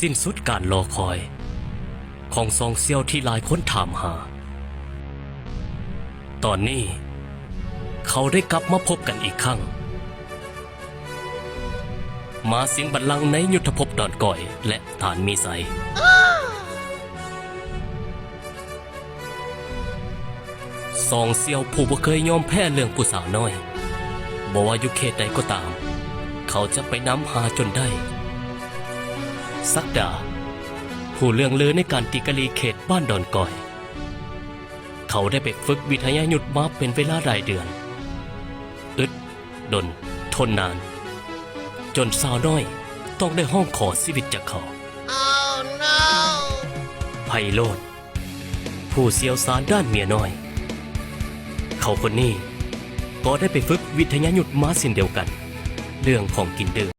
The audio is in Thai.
สิ้นสุดการรอคอย ของซองเซียวที่หลายคนถามหา ตอนนี้ เขาได้กลับมาพบกันอีกครั้ง มาสิงบัลลังก์ในยุทธภพดอนก่อย และฐานมีไซองเซียวผู้บ่เคยยอมแพ้เรื่องผู้สาวน้อยบอกว่าอยู่เขตใดก็ตาม เขาจะไปนำหาจนได้ สักดา ผู้เรื่องลือในการติกะลีเขตบ้านดอนก่อย เขาได้ไปฝึกวิทยายุทธมาเป็นเวลาหลายเดือน อึด ดน ทนนาน จนสาวน้อยต้องได้ห้องขอชีวิตจากเขา Oh no! ไพโรธผู้เสียวสารด้านเมียน้อย เขาคนนี้ก็ได้ไปฝึกวิทยายุทธมาสินเดียวกัน เรื่องของกินดื่ม